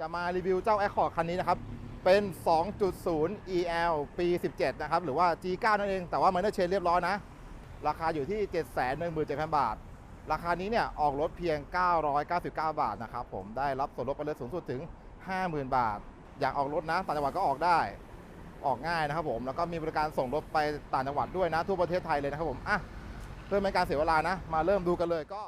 จะมารีวิวเจ้า Accord คันนี้นะครับเป็น 2.0 EL ปี 17 นะครับ หรือว่า G9 นั่นเอง แต่ว่ามันได้เชนเรียบร้อยนะ ราคาอยู่ที่ 717,000 บาท ราคานี้เนี่ย ออกรถเพียง 999 บาทนะครับ ผมได้รับส่วนลดไปเลยสูงสุดถึง 50,000 บาท อยากออกรถนะต่างจังหวัดก็ออกได้ ออกง่ายนะครับผม แล้วก็มีบริการส่งรถไปต่างจังหวัดด้วยนะ ทั่วประเทศไทยเลยนะครับผมอะเพื่อไม่การเสียเวลานะ มาเริ่มดูกันเลยก็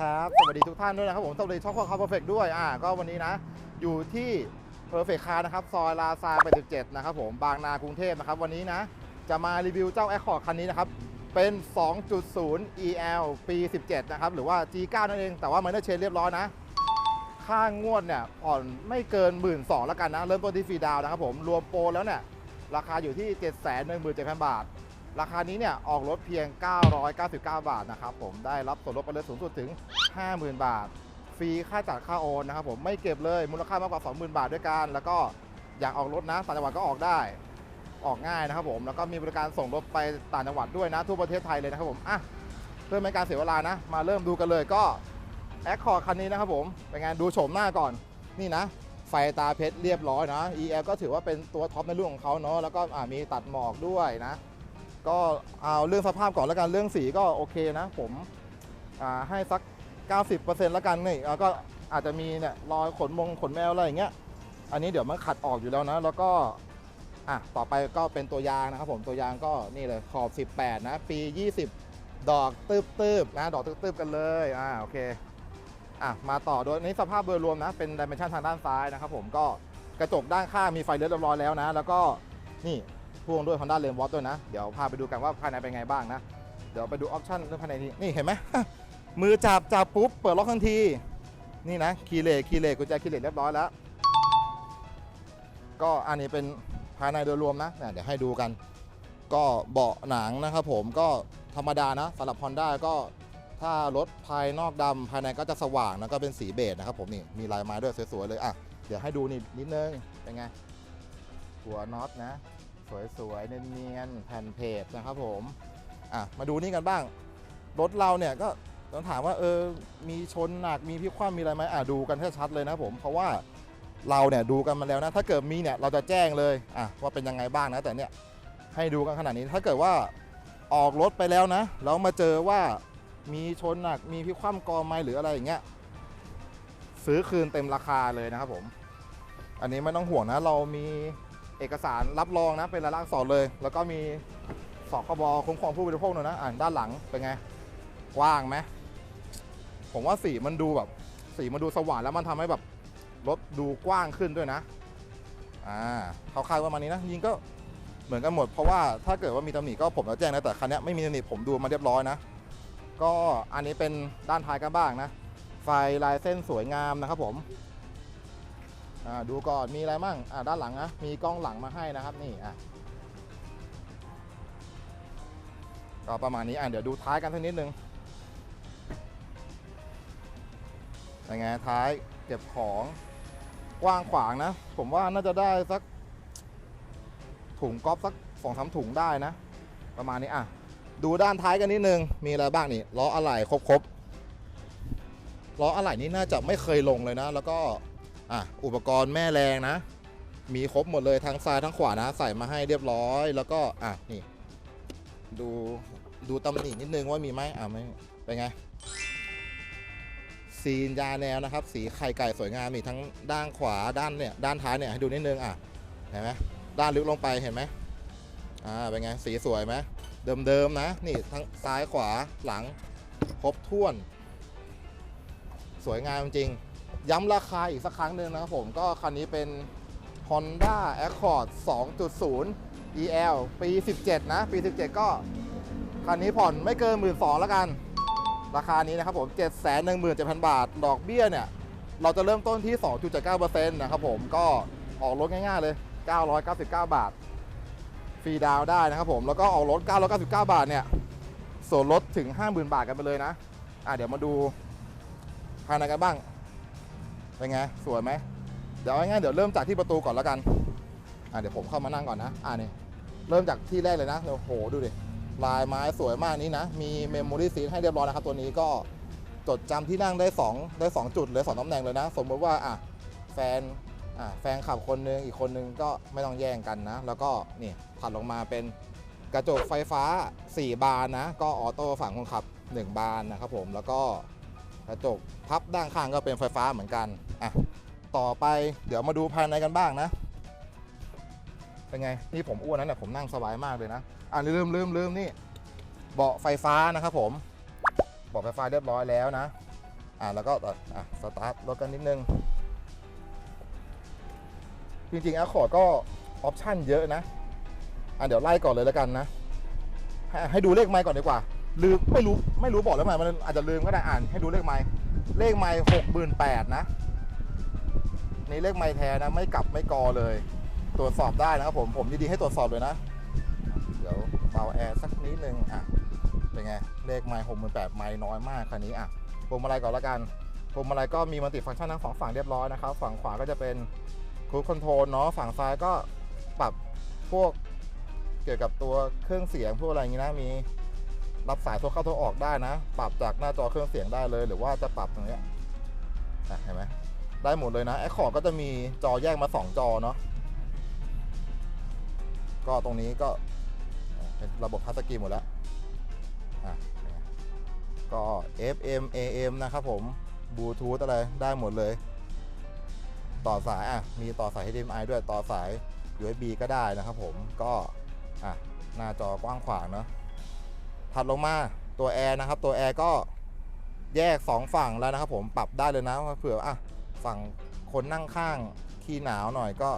ครับ สวัสดีทุกท่านด้วยนะครับผม สวัสดีช่องคอคาร์เพอร์เฟกด้วย อ่า ก็วันนี้นะ อยู่ที่เพอร์เฟกคาร์นะครับ ซอยลาซา87นะครับผม บางนากรุงเทพนะครับ วันนี้นะ จะมารีวิวเจ้า Accord คันนี้นะครับ เป็น 2.0 EL ปี 17 นะครับ หรือว่า G9 นั่นเอง แต่ว่ามันได้เชนเรียบร้อยนะ ค่างวดเนี่ยผ่อนไม่เกิน 1 2ื่นแล้วกันนะ เริ่มต้นที่ฟรีดาวน์นะครับผม รวมโปรแล้วเนี่ย ราคาอยู่ที่ 717,000 บาท ราคานี้เนี่ยออกรถเพียง 999 บาทนะครับผมได้รับส่วนลดไปเลยสูงสุดถึง 50,000 บาท ฟรีค่าจัดค่าโอนนะครับผมไม่เก็บเลยมูลค่ามากกว่า 20,000 บาทด้วยกัน แล้วก็อยากออกรถนะต่างจังหวัดก็ออกได้ออกง่ายนะครับผมแล้วก็มีบริการส่งรถไปต่างจังหวัดด้วยนะทั่วประเทศไทยเลยนะครับผมอะเพื่อไม่การเสียเวลานะ มาเริ่มดูกันเลยก็ Accord คันนี้นะครับผมเป็นไงดูโฉมหน้าก่อนนี่นะ ไฟตาเพชรเรียบร้อยนะ EL ก็ถือว่าเป็นตัวท็อปในรุ่นของเขาเนาะแล้วก็มีตัดหมอกด้วยนะ ก็เอาเรื่องสภาพก่อนแล้วกันเรื่องสีก็โอเคนะ ผมให้สัก 90%แล้วกันนี่แล้วก็อาจจะมีเนี่ยรอยขนมงขนแมวอะไรอย่างเงี้ยอันนี้เดี๋ยวมันขัดออกอยู่แล้วนะ แล้วก็อะต่อไปก็เป็นตัวยางนะครับผมตัวยางก็นี่เลยขอบ 18 นะ ปี 20 ดอกตืบๆนะดอกตืบๆกันเลยอ่าโอเคอะมาต่อโดยในสภาพโดยรวมนะ เป็นดิเมนชันทางด้านซ้ายนะครับผมก็กระจกด้านข้างมีไฟเลี้ยวเรียบร้อยแล้วนะ แล้วก็นี่ พ่วงด้วย Honda r a i n w a t ด้วยนะ เดี๋ยวพาไปดูกันว่าภายในเป็นไงบ้างนะ เดี๋ยวไปดูออปชั่นเรื่องภายในนี้นี่เห็นไหม มือจับจับปุ๊บเปิดล็อกทันที นี่นะคีย์เลสคีย์เลสกุญแจคีย์เลสเรียบร้อยแล้ว ก็อันนี้เป็นภายในโดยรวมนะเนี่ยเดี๋ยวให้ดูกัน ก็เบาะหนังนะครับผมก็ธรรมดานะสำหรับ Honda ก็ถ้ารถภายนอกดำภายในก็จะสว่างนะก็เป็นสีเบจนะครับผมนี่มีลายไม้ด้วยสวยๆเลยอะเดี๋ยวให้ดูนี่นิดนึงเป็นไงหัวน็อตนะ สวยๆเนียนๆแผ่นเพจนะครับผมอะมาดูนี่กันบ้าง รถเราเนี่ยก็ต้องถามว่าเออมีชนหนักมีพิคว่ำมีอะไรไหมอะดูกันให้ชัดเลยนะผมเพราะว่าเราเนี่ยดูกันมาแล้วนะถ้าเกิดมีเนี่ยเราจะแจ้งเลยอะว่าเป็นยังไงบ้างนะแต่เนี่ยให้ดูกันขนาดนี้ถ้าเกิดว่าออกรถไปแล้วนะแล้วมาเจอว่ามีชนหนักมีพิคว่ำกอไม้หรืออะไรอย่างเงี้ยซื้อคืนเต็มราคาเลยนะครับผม อันนี้ไม่ต้องห่วงนะเรามี เอกสารรับรองนะเป็นรายลักษณ์อักษรเลย แล้วก็มีสคบคุ้มครองผู้บริโภคหน่อยนะอ่านด้านหลังเป็นไงกว้างไหมผมว่าสีมันดูแบบ สีมันดูสว่างแล้วมันทำให้แบบรถดูกว้างขึ้นด้วยนะอ่าเขาคายประมาณนี้นะยิงก็เหมือนกันหมดเพราะว่าถ้าเกิดว่ามีตำหนิก็ผมจะแจ้งนะแต่คันนี้ไม่มีตำหนิผมดูมาเรียบร้อยนะ ก็อันนี้เป็นด้านท้ายกันบ้างนะ ไฟลายเส้นสวยงามนะครับผม ดูก่อนมีอะไรมั่งด้านหลังนะมีกล้องหลังมาให้นะครับนี่อะก็ประมาณนี้อะเดี๋ยวดูท้ายกันสักนิดนึงยังไงท้ายเก็บของกว้างขวางนะ ผมว่าน่าจะได้สัก ถุงก๊อฟสักสองสามถุงได้นะ ประมาณนี้อะ ดูด้านท้ายกันนิดนึง มีอะไรบ้างนี่ล้ออะไหล่ครบๆล้ออะไหล่นี่น่าจะไม่เคยลงเลยนะ แล้วก็ อะอุปกรณ์แม่แรงนะ มีครบหมดเลยทั้งซ้ายทั้งขวานะ ใส่มาให้เรียบร้อย แล้วก็อะนี่ ดูดูตำหนินิดนึงว่ามีไหมอะไม่เป็นไงซีนยาแนวนะครับ สีไข่ไก่สวยงามนี่ทั้งด้านขวาด้านเนี่ยด้านท้ายเนี่ยให้ดูนิดนึงอะเห็นไหมด้านลึกลงไปเห็นไหมอ่าเป็นไงสีสวยไหมเดิมๆนะ นี่ทั้งซ้ายขวาหลังครบถ้วน สวยงามจริง ย้ำราคาอีกสักครั้งหนึ่งนะครับผมก็คันนี้เป็น Honda Accord 2.0 EL ปี 17 นะ ปี 17 ก็ คันนี้ผ่อนไม่เกิน 1 2ื่นแล้วกัน ราคานี้นะครับผม 7 1 7 0 0 0 บาท ดอกเบี้ยเนี่ย เราจะเริ่มต้นที่ 2.79%นะครับผมก็ออกรถง่ายๆเลย 999 บาท ฟรีดาวน์ได้นะครับผม แล้วก็ออกรถ 999 บาทเนี่ย ส่วนลดถึง 50,000 บาทกันไปเลยนะ อะเดี๋ยวมาดูภายในกันบ้าง เป็นไงสวยไหมเดี๋ยวง่ายๆเดี๋ยวเริ่มจากที่ประตูก่อนแล้วกันอะเดี๋ยวผมเข้ามานั่งก่อนนะอะนี่เริ่มจากที่แรกเลยนะโอ้โหดูดิลายไม้สวยมากนี้นะ มีเมมโมรี่ซีทให้เรียบร้อยนะครับ ตัวนี้ก็จดจำที่นั่งได้ 2 ได้ 2 จุดเลย2ตำแหน่งเลยนะ สมมติว่าอะแฟนอะแฟนขับคนนึงอีกคนนึงก็ไม่ต้องแย่งกันนะ แล้วก็นี่ถัดลงมาเป็นกระจกไฟฟ้า 4 บานนะ ก็ออโต้ฝั่งคนขับ 1 บานนะครับผมแล้วก็ กระจกพับด้านข้างก็เป็นไฟฟ้าเหมือนกันอะต่อไปเดี๋ยวมาดูภายในกันบ้างนะ เป็นไง นี่ผมอ้วนนะเนี่ยผมนั่งสบายมากเลยนะอ่าลืมลืมลืมนี่ เบาะไฟฟ้านะครับผม เบาะไฟฟ้าเรียบร้อยแล้วนะ อ่าแล้วก็อะสตาร์ทรถกันนิดนึง จริงๆแอคคอร์ดก็ออปชั่นเยอะนะ อะเดี๋ยวไล่ก่อนเลยแล้วกันนะ ให้ให้ดูเลขไมค์ก่อนดีกว่า ลืมไม่รู้ไม่รู้บอกแล้วไมมันอาจจะลืมก็ได้อ่านให้ดูเลขไมค์เลขไมค์หกหมื่นแปดนะนี่เลขไมค์แท้นะไม่กลับไม่กอเลย ตรวจสอบได้นะครับผมผมยินดีให้ตรวจสอบเลยนะ เดี๋ยวเบาแอร์สักนิดนึงอะเป็นไงเลขไมล์หกหมื่นแปดไมล์น้อยมากคันนี้อะพวงมาลัยก่อนละกันพวงมาลัยก็มีมัลติฟังก์ชันทั้งสองฝั่งเรียบร้อยนะครับฝั่งขวาก็จะเป็นครูคอนโทรลเนาะฝั่งซ้ายก็ปรับพวกเกี่ยวกับตัวเครื่องเสียงพวกอะไรอย่างนี้นะมี รับสายโทรเข้าโทรออกได้นะ ปรับจากหน้าจอเครื่องเสียงได้เลย หรือว่าจะปรับตรงนี้ยอะเห็นไหมได้หมดเลยนะแอคคอร์ก็จะมีจอแยกมาสองจอเนาะก็ตรงนี้ก็เป็นระบบทัสกีหมดแล้วอะก็ FM AM นะครับผมบลูทูธอะไรได้หมดเลย ต่อสายอะมีต่อสาย HDMI ด้วยต่อสาย USB ก็ได้นะครับผมก็อะหน้าจอกว้างขวางเนาะ ถัดลงมาตัวแอร์นะครับตัวแอร์ก็แยก 2 ฝั่งแล้วนะครับผมปรับได้เลยนะเผื่ออะฝั่งคนนั่งข้างขี้หนาวหน่อยก็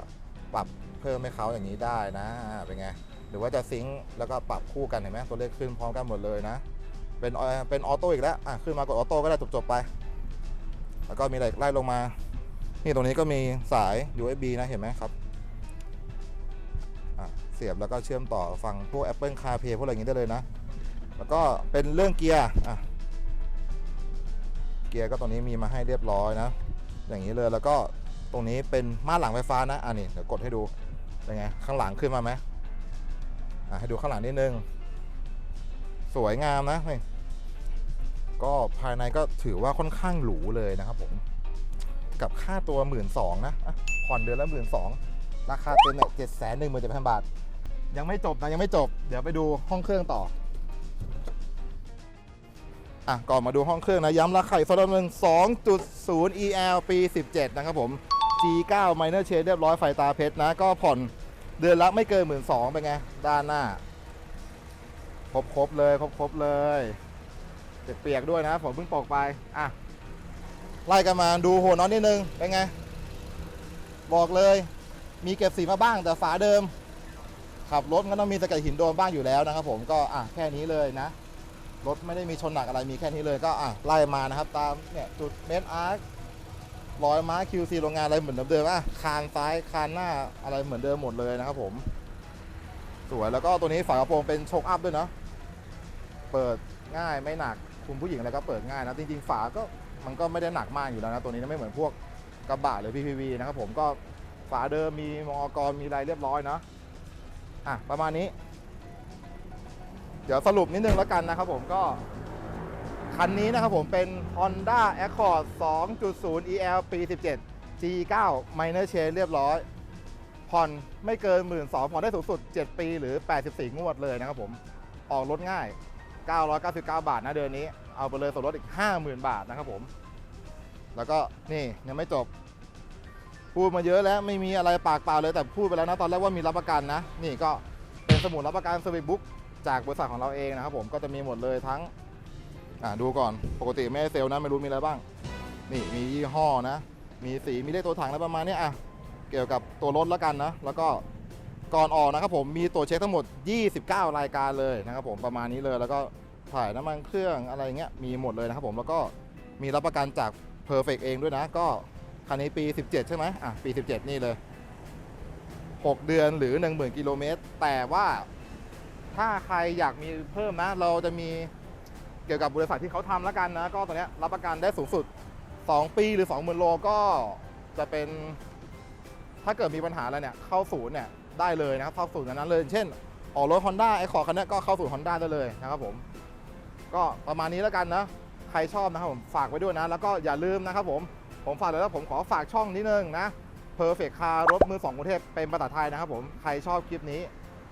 ปรับเพิ่มให้เขาอย่างนี้ได้นะเป็นไงหรือว่าจะซิงค์แล้วก็ปรับคู่กันเห็นไหมตัวเลขขึ้นพร้อมกันหมดเลยนะ เป็นออเป็นออโต้อีกแล้วอะขึ้นมากดออโต้ก็ได้จบๆไป แล้วก็มีอะไรไล่ลงมา นี่ตรงนี้ก็มีสาย USB นะเห็นไหมครับอะเสียบแล้วก็เชื่อมต่อฟังพวก Apple CarPlay พวกอะไรอย่างนี้ได้เลยนะ แล้วก็เป็นเรื่องเกียร์อะเกียร์ก็ตรงนี้มีมาให้เรียบร้อยนะ อย่างนี้เลยแล้วก็ตรงนี้เป็นม่านหลังไฟฟ้านะอะนี่เดี๋ยวกดให้ดูเป็นไงข้างหลังขึ้นมาไหมอะให้ดูข้างหลังนิดนึง สวยงามนะนี่ก็ภายในก็ถือว่าค่อนข้างหรูเลยนะครับผม กับค่าตัวหมื่นสองนะผ่อนเดือนละหมื่นสองราคาเต็มเนี่ยเจ็ดแสนหนึ่งหมื่นเจ็ดพันบาท ยังไม่จบนะยังไม่จบ เดี๋ยวไปดูห้องเครื่องต่อ อะก่อนมาดูห้องเครื่องนะ ย้ำราคาอีกสักรอบหนึ่ง2.0 EL ปี 17 นะครับผม G9 Minor Change เรียบร้อยไฟตาเพชรนะ ก็ผ่อนเดือนละไม่เกินหมื่นสองเป็นไง ด้านหน้า ครบครบเลย ครบครบเลยเปียกๆด้วยนะผมเพิ่งปอกไป อะ ไล่กันมาดูหัวน็อตนิดนึง เป็นไง บอกเลย มีเก็บสีมาบ้างแต่ฝาเดิม ขับรถก็ต้องมีสะเก็ดหินโดนบ้างอยู่แล้วนะครับผมก็อะแค่นี้เลยนะ รถไม่ได้มีชนหนักอะไรมีแค่นี้เลยก็อะไล่มานะครับ ตามเนี่ยจุดเมนอาร์ครอยม้า QC โรงงานอะไรเหมือนเดิมอะคานซ้ายคานหน้าอะไรเหมือนเดิมหมดเลยนะครับผม สวยแล้วก็ตัวนี้ฝากระโปรงเป็นโชคอัพด้วยเนาะเปิดง่ายไม่หนักคุณผู้หญิงอะไรก็เปิดง่ายนะจริงๆฝาก็มันก็ไม่ได้หนักมากอยู่แล้วนะตัวนี้ไม่เหมือนพวกกระบะหรือ PPV นะครับผมก็ฝาเดิมมีมอกรมีอะไรเรียบร้อยเนาะอะประมาณนี้ ดี๋ยวสรุปนิดนึงแล้วกันนะครับผมก็คันนี้นะครับผมเป็น Honda Accord 2.0 EL ปี 17 G9 Minor Change เรียบร้อย ผ่อนไม่เกิน 1 2 0 0 0ผ่อนได้สูงสุด 7 ปีหรือ 84 งวดเลยนะครับผม ออกรถง่าย 999 บาทนะเดือนนี้ เอาไปเลยส่วนลดอีก 50,000 บาทนะครับผม แล้วก็นี่ยังไม่จบ พูดมาเยอะแล้วไม่มีอะไรปากเปล่าเลยแต่พูดไปแล้วนะตอนแรกว่ามีรับประกันนะ นี่ก็เป็นสมุดรับประกันสวิตบุ๊ก จากบริษัทของเราเองนะครับผมก็จะมีหมดเลยทั้งอะดูก่อนปกติไม่เซลล์นะไม่รู้มีอะไรบ้าง นี่มียี่ห้อนะ มีสีมีเลขตัวถังอะไรประมาณนี้อะเกี่ยวกับตัวรถแล้วกันนะ แล้วก็ก่อนออกนะครับผมมีตัวจเช็คทั้งหมด 29 รายการเลยนะครับผมประมาณนี้เลย แล้วก็ถ่ายน้ำมันเครื่องอะไรเงี้ยมีหมดเลยนะครับผมแล้วก็มีรับประกันจาก Perfect เองด้วยนะ ก็คันนี้ปี 17 ใช่ไหมอะปี 17 นี่เลย 6 เดือนหรือ 10,000 กิโลเมตรแต่ว่า ถ้าใครอยากมีเพิ่มนะ เราจะมีเกี่ยวกับบริษัทที่เขาทำแล้วกันนะ ก็ตัวเนี้ยรับประกันได้สูงสุด 2 ปีหรือ 20,000 โลก็จะเป็น ถ้าเกิดมีปัญหาอะไรเนี่ย เข้าศูนย์เนี่ยได้เลยนะครับเข้าศูนย์นั้นเลย เช่น ออกรถ Honda ไอคอคันนี้ก็เข้าศูนย์ Honda ได้เลยนะครับผม ก็ประมาณนี้แล้วกันนะ ใครชอบนะครับผมฝากไว้ด้วยนะ แล้วก็อย่าลืมนะครับผม ผมฝากเลยแล้วผมขอฝากช่องนิดนึงนะ Perfect Car รถมือสองกรุงเทพเป็นภาษาไทยนะครับผม ใครชอบคลิปนี้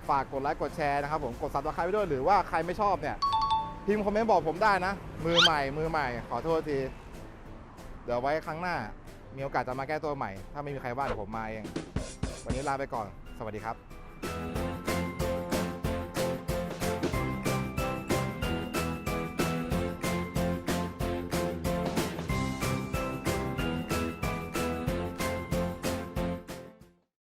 ฝากกดไลค์กดแชร์นะครับผมกดซับสไครต์ไปด้วยหรือว่าใครไม่ชอบเนี่ยพิมพ์คอมเมนต์บอกผมได้นะ มือใหม่มือใหม่ ขอโทษที เดี๋ยวไว้ครั้งหน้า มีโอกาสจะมาแก้ตัวใหม่ ถ้าไม่มีใครว่าเดี๋ยวผมมาเอง วันนี้ลาไปก่อน สวัสดีครับ